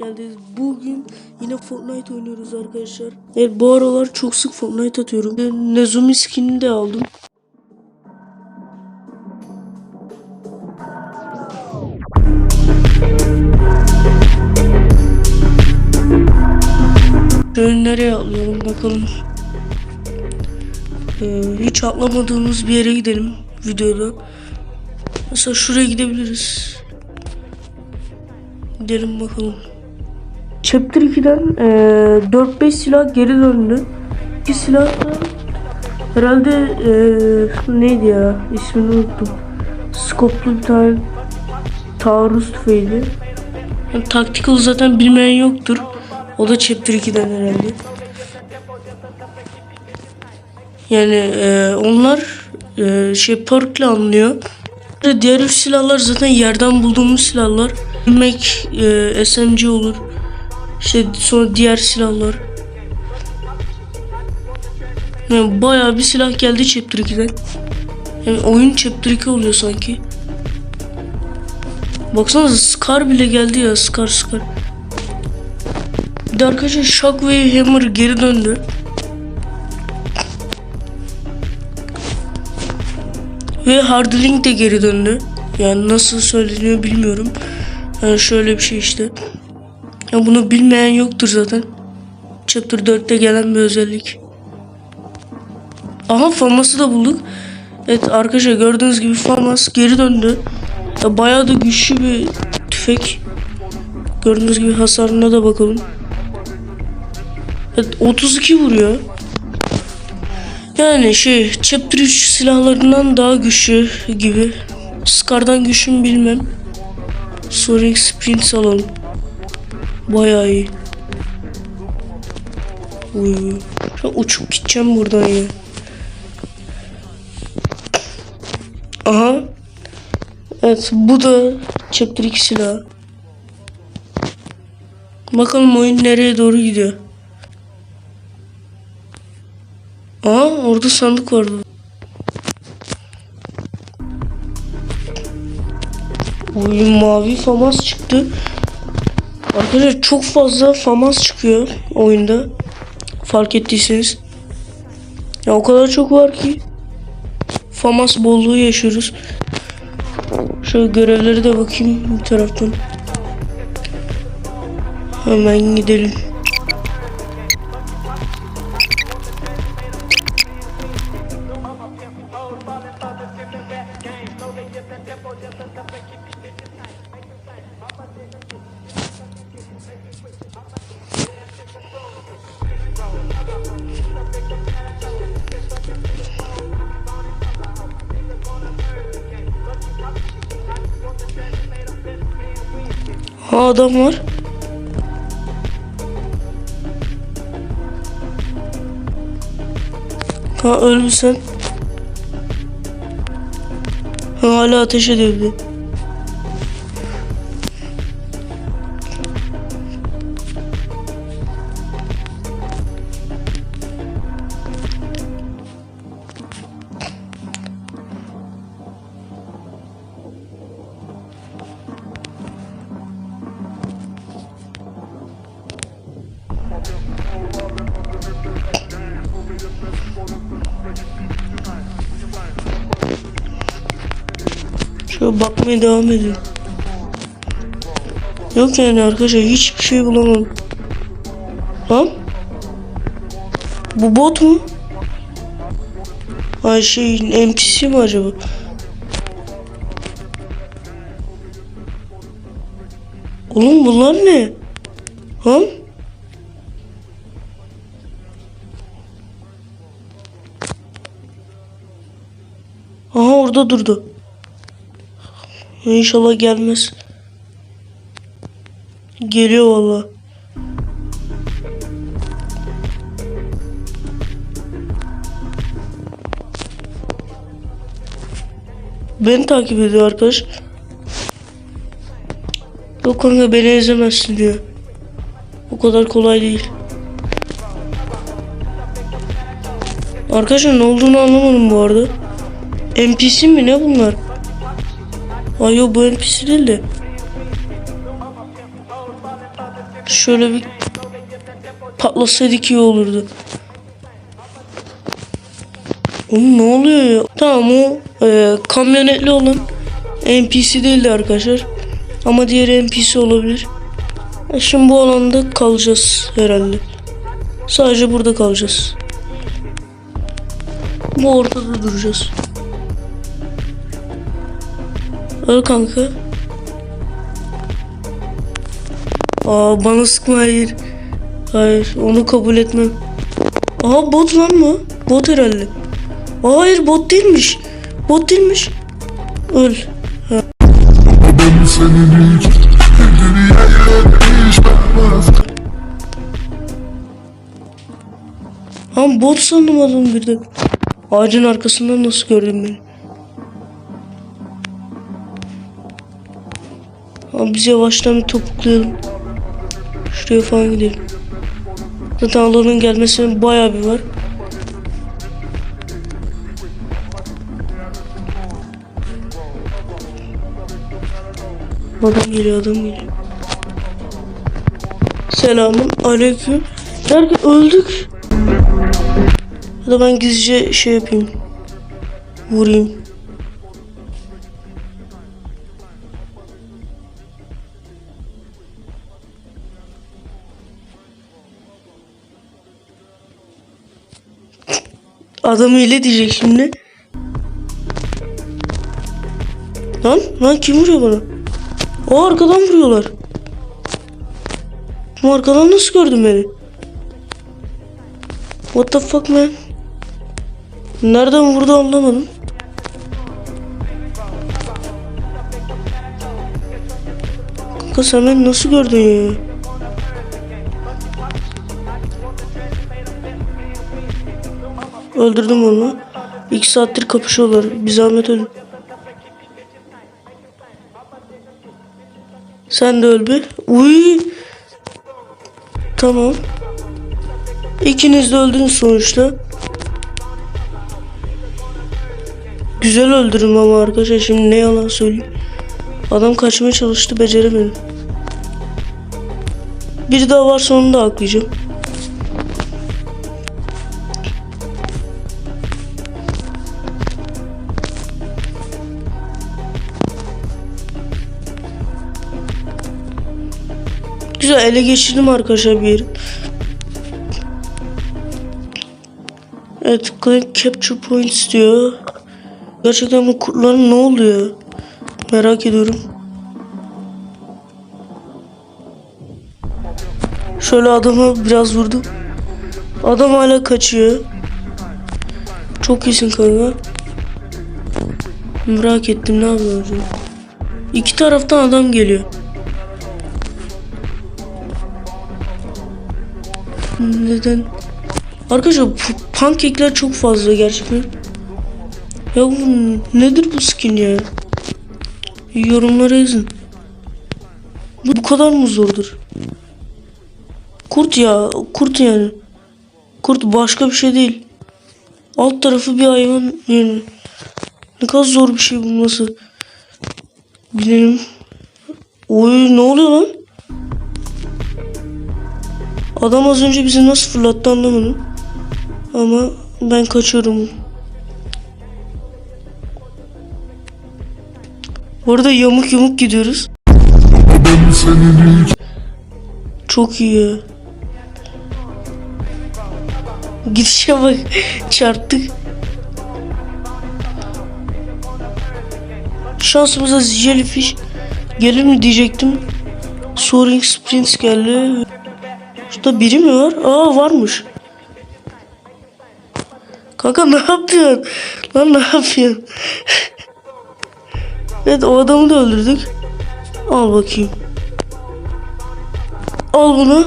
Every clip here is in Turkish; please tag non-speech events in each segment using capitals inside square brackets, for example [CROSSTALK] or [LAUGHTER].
geldiniz. Bugün yine Fortnite oynuyoruz arkadaşlar. Evet bu aralar çok sık Fortnite atıyorum. Nezumi skinini de aldım. Şöyle nereye atlayalım bakalım. Ee, hiç atlamadığımız bir yere gidelim videoda. Mesela şuraya gidebiliriz. Gidelim bakalım. Chapter 2'den eee 4-5 silah geri döndü. İki silah da herhalde eee, neydi ya ismini unuttum. Skoplu bir tane taarruz tüfeğiydi. Yani tactical zaten bilmeyen yoktur. O da Chapter 2'den herhalde. Yani eee, onlar eee, şey perkle anlıyor. Diğer üç silahlar zaten yerden bulduğumuz silahlar. Mac, eee, SMG olur. İşte sonra diğer silahlar. Yani bayağı bir silah geldi Chapter 2'den. Yani oyun Chapter 2 oluyor sanki. Baksanıza Scar bile geldi ya Scar Scar. Bir de arkadaşlar Shockwave Hammer geri döndü. Ve Hardlink de geri döndü. Yani nasıl söyleniyor bilmiyorum. Yani şöyle bir şey işte. Ya bunu bilmeyen yoktur zaten. Chapter 4'te gelen bir özellik. Aha Famas'ı da bulduk. Evet arkadaşlar gördüğünüz gibi Famas geri döndü. Ya bayağı da güçlü bir tüfek. Gördüğünüz gibi hasarına da bakalım. Evet 32 vuruyor. Yani şey Chapter 3 silahlarından daha güçlü gibi. Scar'dan güçlü bilmem. Sonic Sprint alalım. Bayağı iyi. Uy. Şu uçup gideceğim buradan ya. Aha. Evet bu da Chapter 2 silahı. Bakalım oyun nereye doğru gidiyor. Aa orada sandık vardı. Oyun mavi famas çıktı. Arkadaşlar çok fazla famas çıkıyor oyunda. Fark ettiyseniz. Ya o kadar çok var ki. Famas bolluğu yaşıyoruz. Şöyle görevleri de bakayım bir taraftan. Hemen gidelim. Ha adam var. Ha öldü sen. Ha, hala ateş ediyor bir. Şöyle bakmaya devam edin. Yok yani arkadaşlar hiçbir şey bulamadım. Lan? Bu bot mu? Ay şey NPC mi acaba? Oğlum bunlar ne? Ha? Aha orada durdu. İnşallah gelmez. Geliyor valla. Beni takip ediyor arkadaş. Yok kanka beni ezemezsin diyor. O kadar kolay değil. Arkadaşlar ne olduğunu anlamadım bu arada. NPC mi ne bunlar? Ay yok bu NPC değil de. Şöyle bir patlasaydık iyi olurdu. Oğlum ne oluyor ya? Tamam o e, kamyonetli olan NPC değildi arkadaşlar. Ama diğeri NPC olabilir. E, şimdi bu alanda kalacağız herhalde. Sadece burada kalacağız. Bu ortada duracağız. Öl kanka. Aa bana sıkma hayır. Hayır onu kabul etmem. Aha bot lan mı? Bot herhalde. Aa, hayır bot değilmiş. Bot değilmiş. Öl. Değişmez Ama bot sandım adam birden. Ağacın arkasından nasıl gördün beni? Abi biz yavaştan bir topuklayalım. Şuraya falan gidelim. Zaten alanın gelmesine bayağı bir var. Adam geliyor adam geliyor. Selamun aleyküm. Derken öldük. Ya da ben gizlice şey yapayım. Vurayım. Adam öyle diyecek şimdi. Lan lan kim vuruyor bana? O arkadan vuruyorlar. Bu arkadan nasıl gördün beni? What the fuck man? Nereden vurdu anlamadım. Kanka sen beni nasıl gördün ya? Öldürdüm onu. İki saattir kapışıyorlar. Bir zahmet ölün. Sen de öl bir. Uy. Tamam. İkiniz de öldünüz sonuçta. Güzel öldürdüm ama arkadaşlar şimdi ne yalan söyleyeyim. Adam kaçmaya çalıştı beceremedim. Bir daha varsa onu da aklayacağım. Güzel ele geçirdim arkadaşlar bir. Evet click capture points diyor. Gerçekten bu kurtların ne oluyor? Merak ediyorum. Şöyle adama biraz vurdum. Adam hala kaçıyor. Çok iyisin kanka. Merak ettim ne yapıyor acaba? İki taraftan adam geliyor. Neden? Arkadaşlar pankekler çok fazla gerçekten. Ya bu nedir bu skin ya? Yorumlara yazın. Bu, bu kadar mı zordur? Kurt ya, kurt yani. Kurt başka bir şey değil. Alt tarafı bir hayvan yani. Ne kadar zor bir şey bulması. Bilelim. Oy ne oluyor lan? Adam az önce bizi nasıl fırlattı anlamadım. Ama ben kaçıyorum. Bu arada yamuk yamuk gidiyoruz. Çok iyi. Gidişe bak. [LAUGHS] Çarptık. Şansımıza jellyfish gelir mi diyecektim. Soaring Sprints geldi. Şurada biri mi var? Aa varmış. Kanka ne yapıyorsun? Lan ne yapıyorsun? evet o adamı da öldürdük. Al bakayım. Al bunu.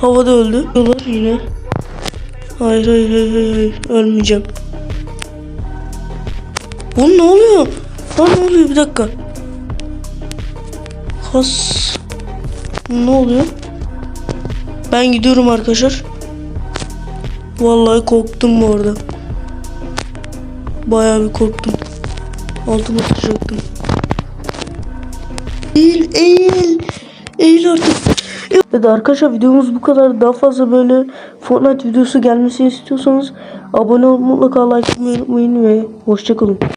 Havada öldü. Diyorlar yine. Hayır hayır hayır, hayır. Ölmeyeceğim. Oğlum ne oluyor? Lan ne oluyor bir dakika. Has. Ne oluyor? Ben gidiyorum arkadaşlar. Vallahi korktum bu arada. Bayağı bir korktum. Altıma sıçrayacaktım. Eğil, eğil. Eğil artık. Evet arkadaşlar videomuz bu kadar. Daha fazla böyle Fortnite videosu gelmesini istiyorsanız abone olmayı mutlaka like etmeyi unutmayın ve hoşçakalın.